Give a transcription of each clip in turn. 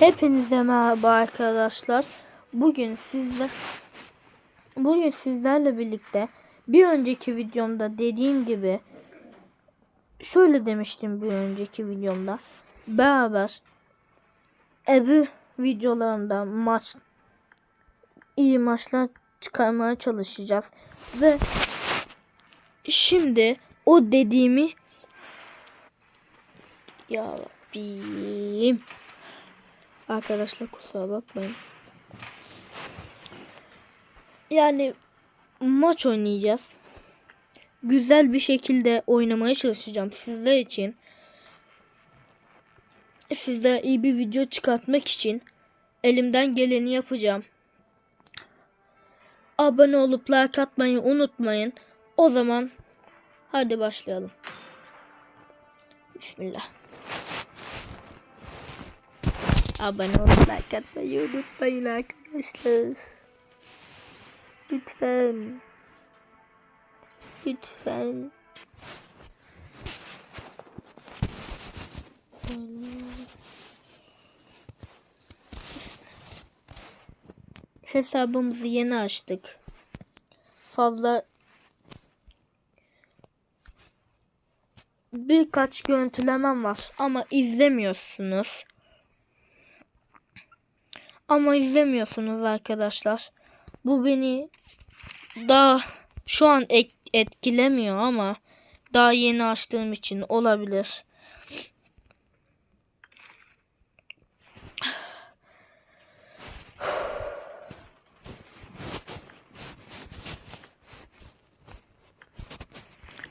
Hepinize merhaba arkadaşlar. Bugün sizle bugün sizlerle birlikte bir önceki videomda dediğim gibi şöyle demiştim bir önceki videomda beraber evi videolarında maç iyi maçlar çıkarmaya çalışacağız ve şimdi o dediğimi ya Rabbim Arkadaşlar kusura bakmayın. Yani maç oynayacağız. Güzel bir şekilde oynamaya çalışacağım sizler için. Sizlere iyi bir video çıkartmak için elimden geleni yapacağım. Abone olup like atmayı unutmayın. O zaman hadi başlayalım. Bismillah. Abone olup like atmayı unutmayın arkadaşlar. Lütfen. Lütfen. Hesabımızı yeni açtık. Fazla birkaç görüntülemem var ama izlemiyorsunuz. Ama izlemiyorsunuz arkadaşlar. Bu beni daha şu an etkilemiyor ama daha yeni açtığım için olabilir.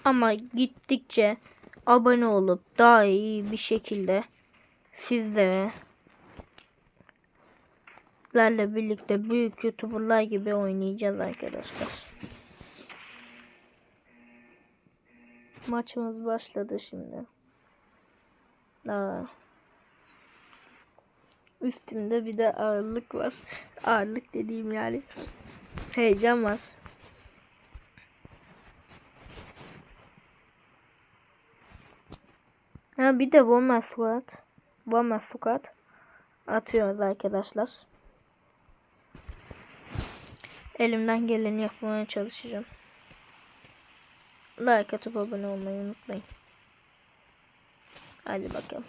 Ama gittikçe abone olup daha iyi bir şekilde sizlere lerle birlikte büyük youtuberlar gibi oynayacağız arkadaşlar. Maçımız başladı şimdi. Aa. Üstümde bir de ağırlık var. Ağırlık dediğim yani heyecan var. Ha bir de Woman Squad. Woman Squad atıyoruz arkadaşlar. Elimden geleni yapmaya çalışacağım. Like atıp abone olmayı unutmayın. Hadi bakalım.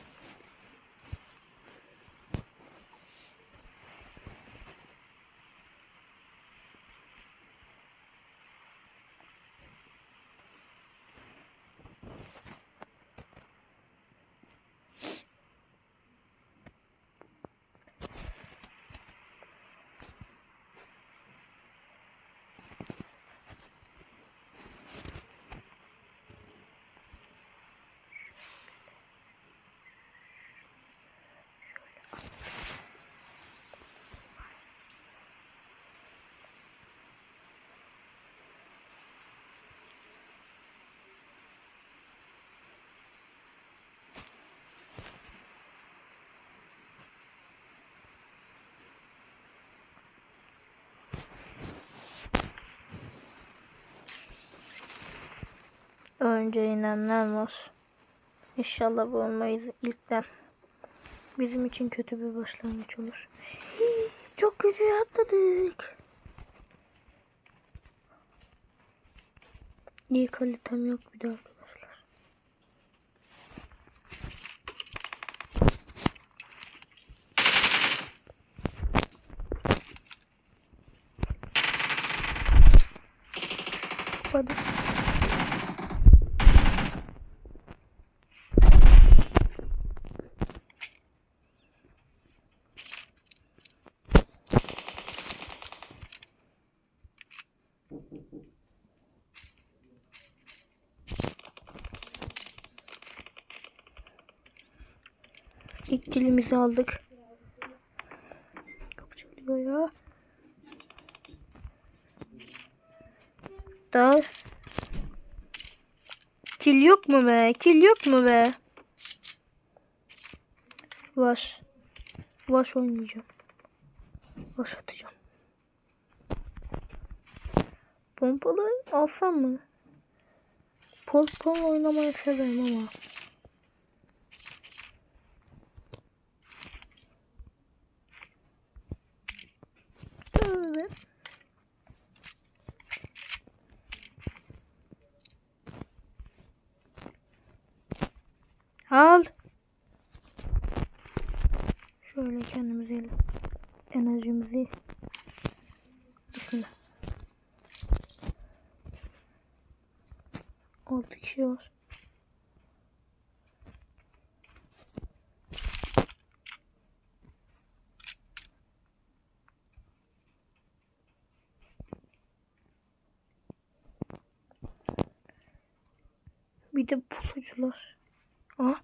Önce inenler var. İnşallah bu olmayız ilkten. Bizim için kötü bir başlangıç olur. Çok kötü atladık. İyi kalitem yok bir de İlk dilimizi aldık. Kapı çalıyor ya. Daha Kil yok mu be? Kil yok mu be? Var. Var oynayacağım. Var atacağım. Pompalı alsam mı? Pompalı oynamayı severim ama. Al. Şöyle kendimize enerjimizi Bismillah. 6 kişi var. Bir de pusucular. Aa.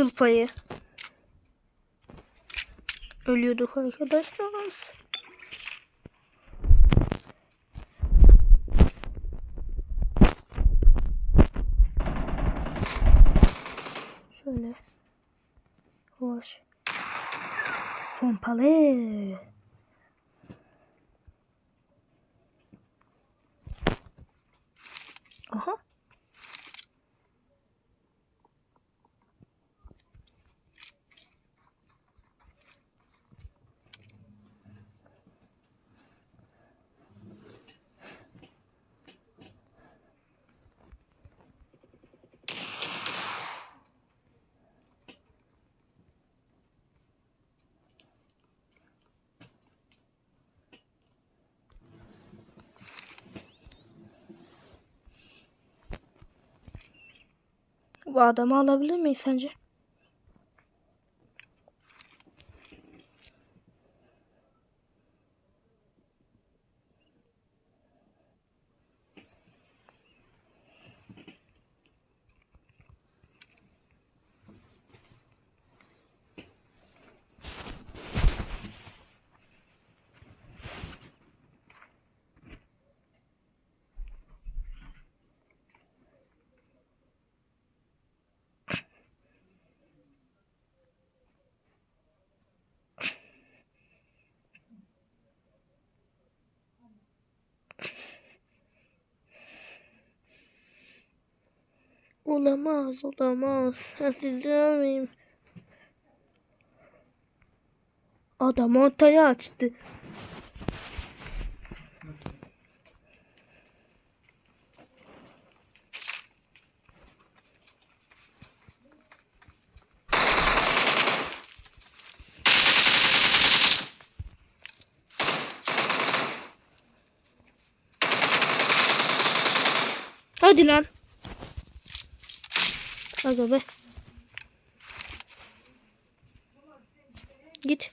Kıl payı. Ölüyorduk arkadaşlar. Şöyle. Hoş. Pompalı. Aha. Bu adamı alabilir miyiz sence? Olamaz, olamaz. Sizlemeyim. Adam ortaya açtı. Hadi lan. Aga be. Git.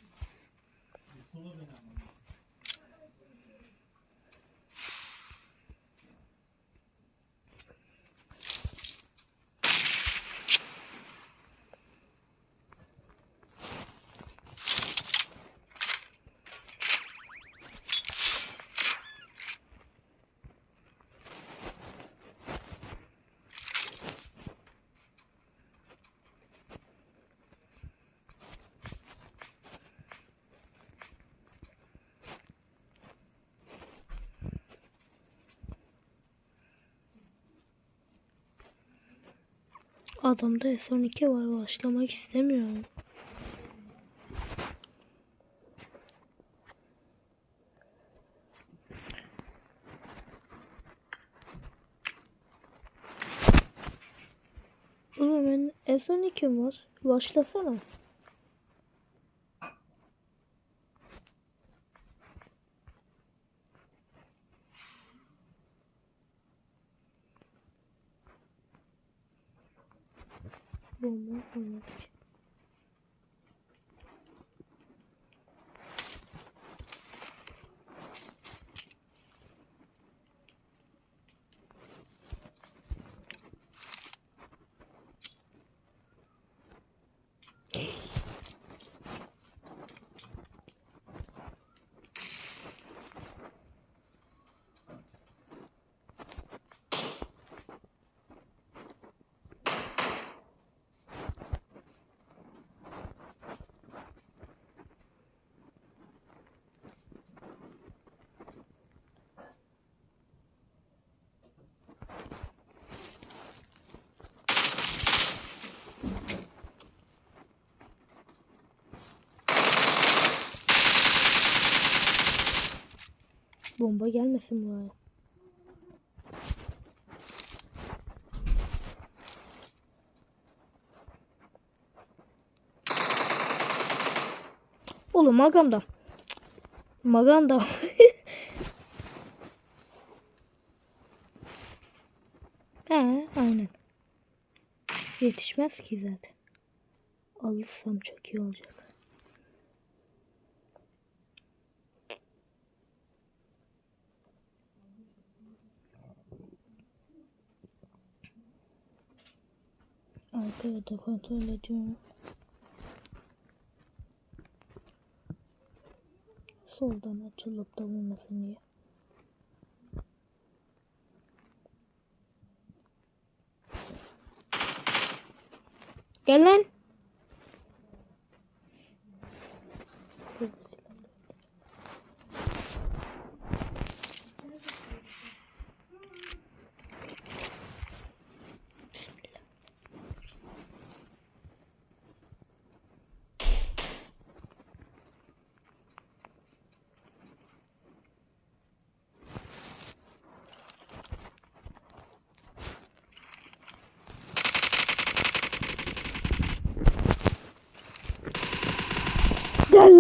Adamda S12 var başlamak istemiyorum. Oğlum ben S12 var. Başlasana. Araba gelmesin buraya. Oğlum maganda. Maganda. He aynen. Yetişmez ki zaten. Alırsam çok iyi olacak. Arkaya da kontrol ediyorum. Soldan açılıp da bulmasın diye. Gel lan.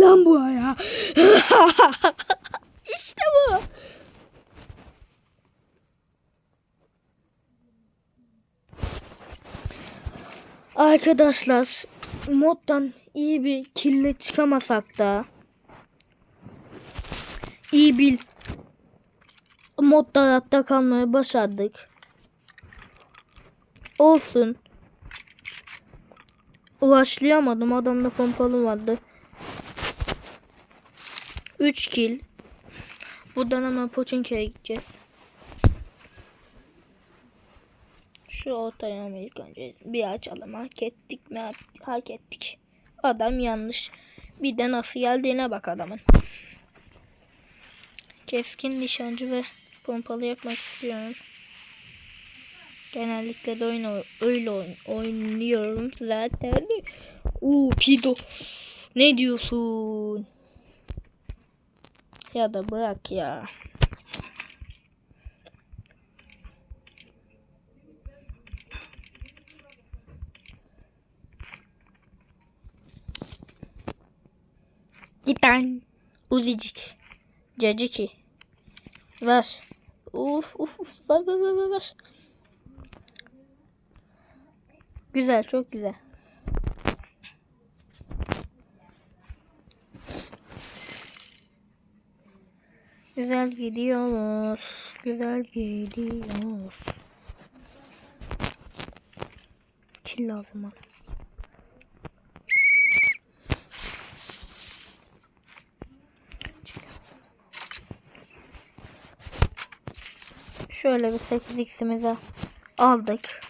Lan buraya. işte bu. Arkadaşlar moddan iyi bir kille çıkamasak da iyi bir modda hayatta kalmayı başardık. Olsun. Ulaşlayamadım. Adamda pompalı vardı. 3 kill. Buradan hemen Pochinki'ye gideceğiz. Şu ortaya mı ilk önce bir açalım. Hak ettik mi? Hak ettik. Adam yanlış. Bir de nasıl geldiğine bak adamın. Keskin nişancı ve pompalı yapmak istiyorum. Genellikle de oyun öyle oyun, oynuyorum zaten. Uuu pido. Ne diyorsun? Ya da bırak ya. Git lan. Uzicik. Caciki. Ver. Uf uf uf. Ver ver ver, ver. Güzel çok güzel. Güzel gidiyoruz. Güzel gidiyoruz. Kill lazım bana. Şöyle bir 8x'imizi aldık.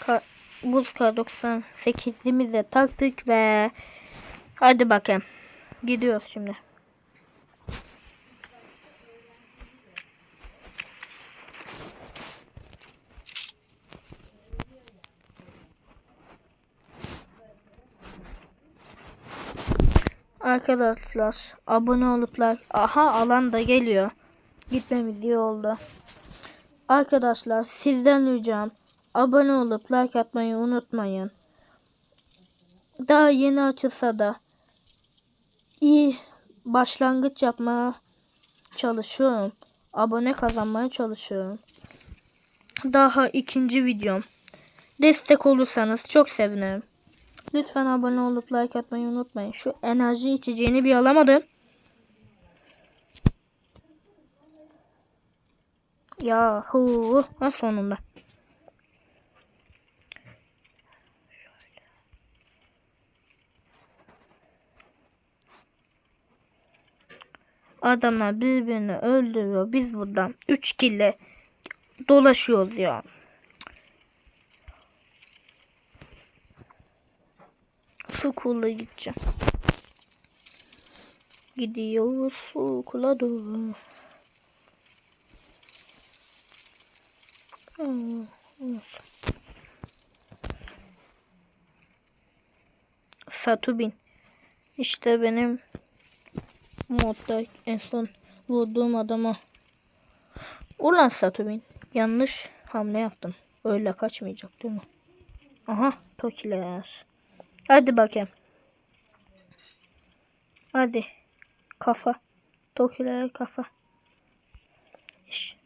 Ka buz kar 98'imize taktık ve hadi bakayım. Gidiyoruz şimdi. Arkadaşlar abone olup like aha alan da geliyor. Gitmemiz iyi oldu. Arkadaşlar sizden ricam abone olup like atmayı unutmayın. Daha yeni açılsa da iyi başlangıç yapmaya çalışıyorum. Abone kazanmaya çalışıyorum. Daha ikinci videom. Destek olursanız çok sevinirim. Lütfen abone olup like atmayı unutmayın. Şu enerji içeceğini bir alamadım. Yahu. Ha sonunda. Adamlar birbirini öldürüyor. Biz buradan 3 kille dolaşıyoruz ya. Okula gideceğim. Gidiyoruz okula doğru. Satubin. İşte benim modda en son vurduğum adama Ulan Satubin. Yanlış hamle yaptım. Öyle kaçmayacak değil mi? Aha Tokiler. Hadi bakayım. Hadi. Kafa. Tokilere kafa. İş.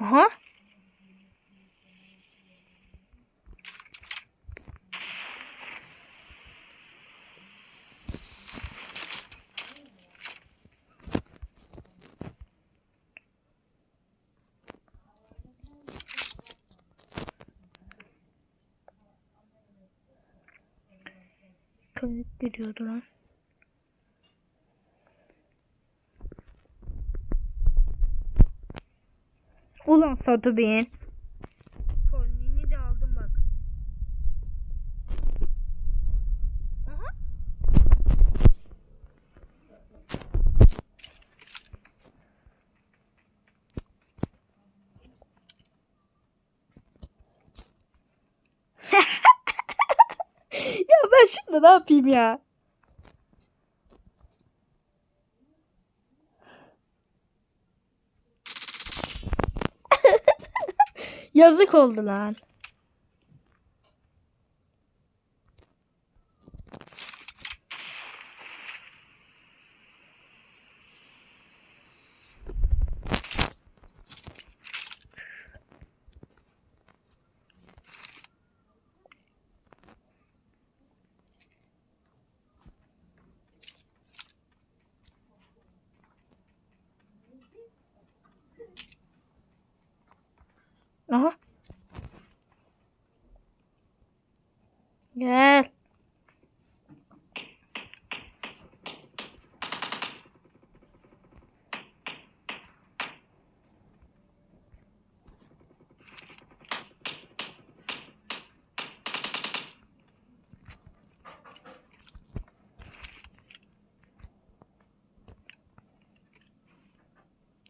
Aha. Kayıt gidiyordu lan. Ulan Satu Bey'in. Kolini de aldım bak. Aha. ya ben şimdi ne yapayım ya? Yazık oldu lan. Aha. Gel.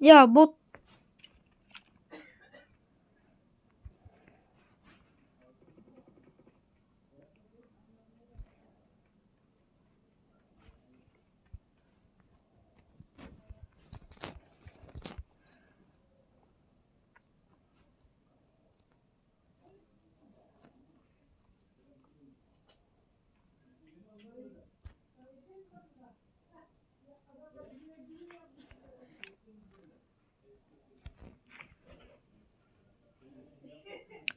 Ya bot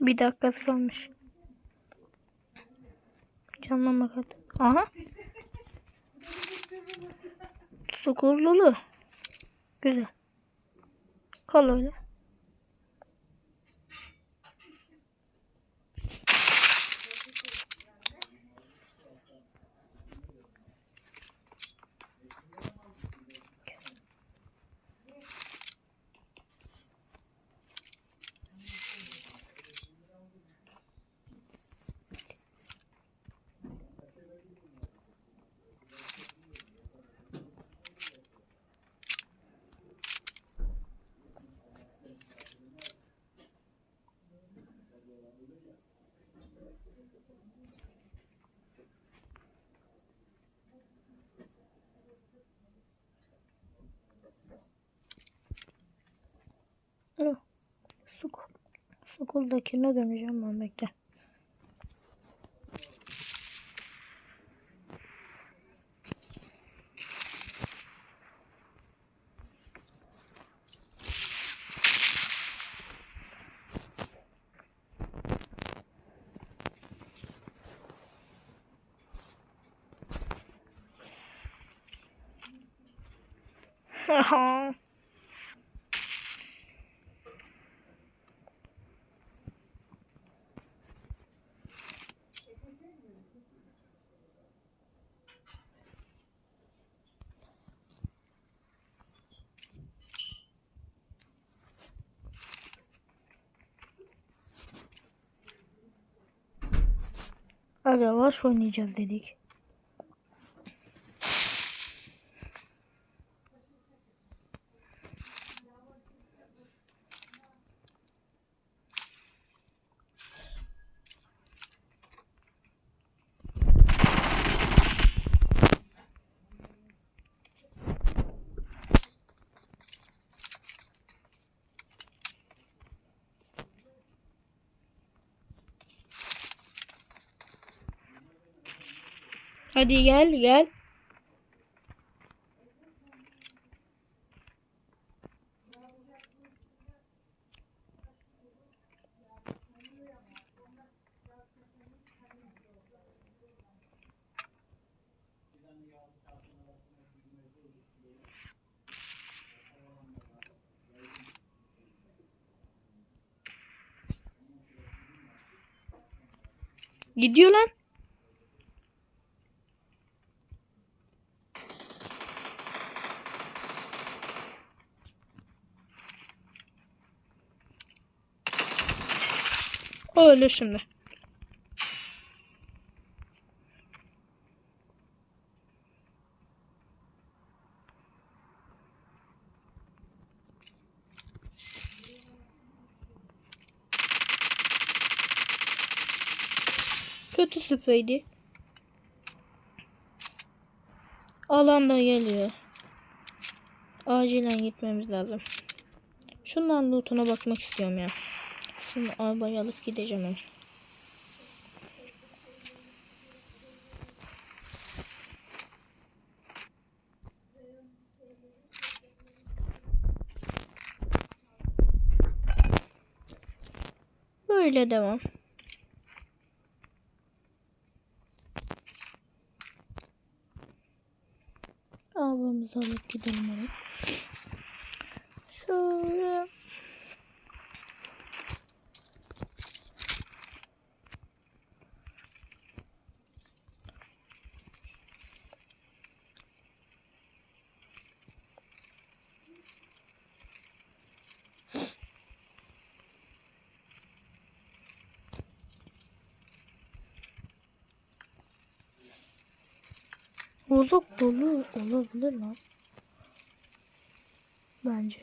Bir dakikası kalmış. Canlanma hadi. Aha. Sukurlulu. Güzel. Kal öyle. Sukuldakine döneceğim ben bekle. Haha. Aga yavaş oynayacağız dedik. Hadi gel gel. Gidiyor lan. Öyle şimdi. Kötü spreydi. Alan da geliyor. Acilen gitmemiz lazım. Şunların lootuna bakmak istiyorum ya. Şimdi arabayı alıp gideceğim hemen. Böyle devam. Arabamızı alıp gidelim hemen. Şöyle. Bozuk dolu olabilir lan. Bence.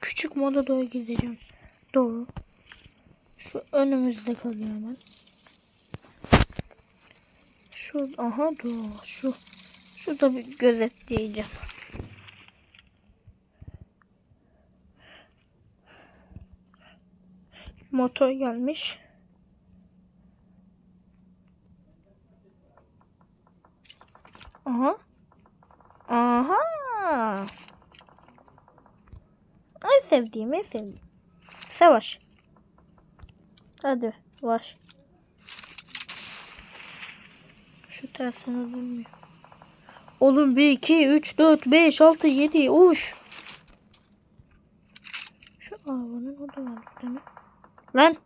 Küçük moda doğru gideceğim. Doğru. Şu önümüzde kalıyor hemen. Şu aha dur şu. Şurada bir gözetleyeceğim. Motor gelmiş. Aha. Aha. En sevdiğim, en sevdiğim. Savaş. Hadi, var. Şu tersine dönmüyor. Oğlum 1, 2, 3, 4, 5, 6, 7. Uş. Şu arabanın o da var değil? Lan.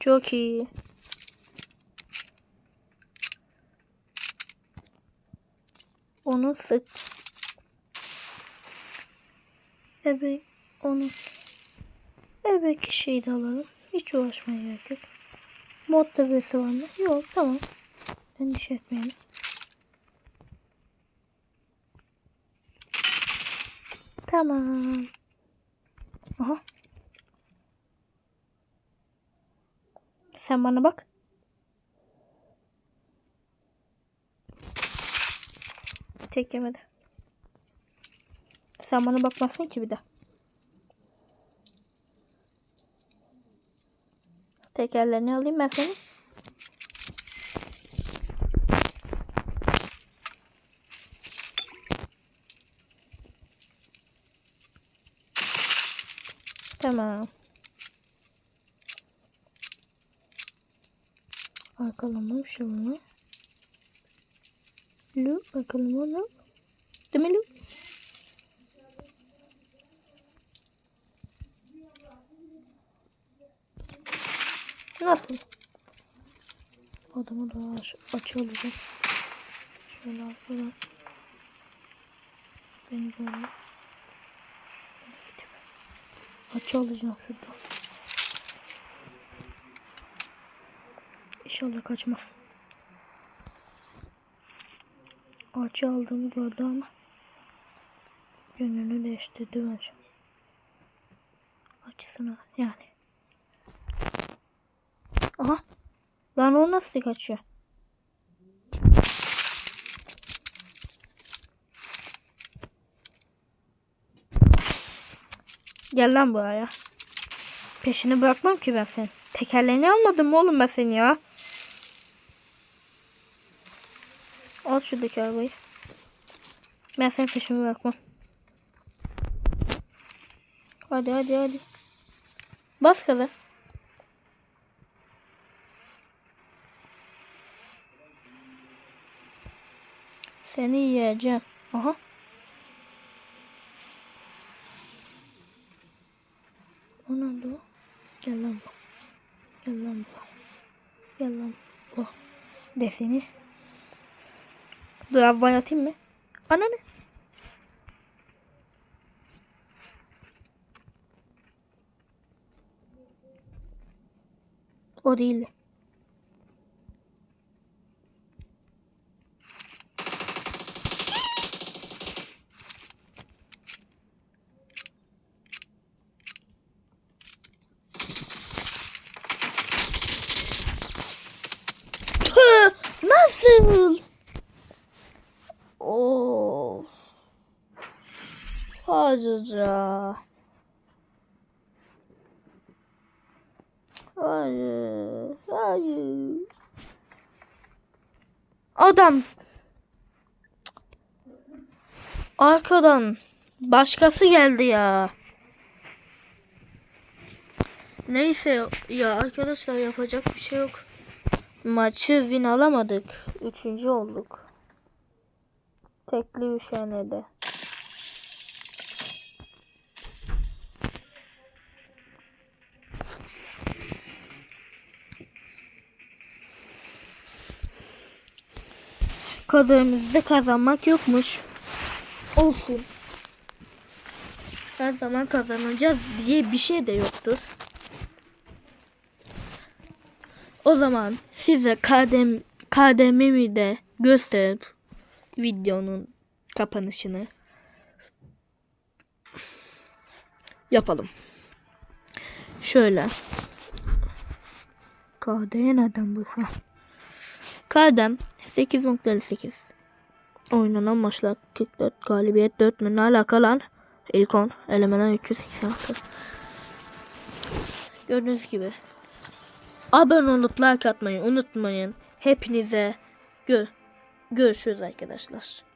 Çok iyi. Onu sık. Evet, onu Evet kişiyi de alalım. Hiç uğraşmaya gerek yok. Modda birisi var mı? Yok tamam. Endişe etmeyelim. Tamam. Aha. Sen bana bak. Tek yemedi. Sen bana bakmazsın ki bir de. Tekerlerini alayım seni. Tamam. Bakalım şu bunu. Lu bakalım onu. Değil mi Lu? Nasıl? Adamı da aç, açı alacağım. Şöyle arkadan. Beni görüyor. Açı alacağım şurada. İnşallah kaçmaz. Açı aldığımı gördü ama. Yönünü değiştirdi bence. açısına yani. Aha. Lan o nasıl kaçıyor? Gel lan buraya. Peşini bırakmam ki ben senin. Tekerleğini almadım oğlum ben seni ya? Al şuradaki arabayı. Ben senin peşimi bırakmam. Hadi hadi hadi. Bas gaza. Seni yiyeceğim. Aha. O ne oldu? Gel lan bu. Gel lan bu. Gel lan bu. Deseni. Dur abi atayım mı? Ana ne? O değil. Hayır ya. Hayır. Hayır. Adam. Arkadan başkası geldi ya. Neyse ya arkadaşlar yapacak bir şey yok. Maçı win alamadık. Üçüncü olduk. Tekli üşenede. Kaderimizde kazanmak yokmuş. Olsun. Her zaman kazanacağız diye bir şey de yoktur. O zaman size kadem kademimi de gösterip videonun kapanışını yapalım. Şöyle. KD nereden bu? Ha. Kadem 8.58 Oynanan maçlar 44 galibiyet 4 mü ne alakalar? İlk 10 elemeler 386 Gördüğünüz gibi Abone olup like atmayı unutmayın. Hepinize gö görüşürüz arkadaşlar.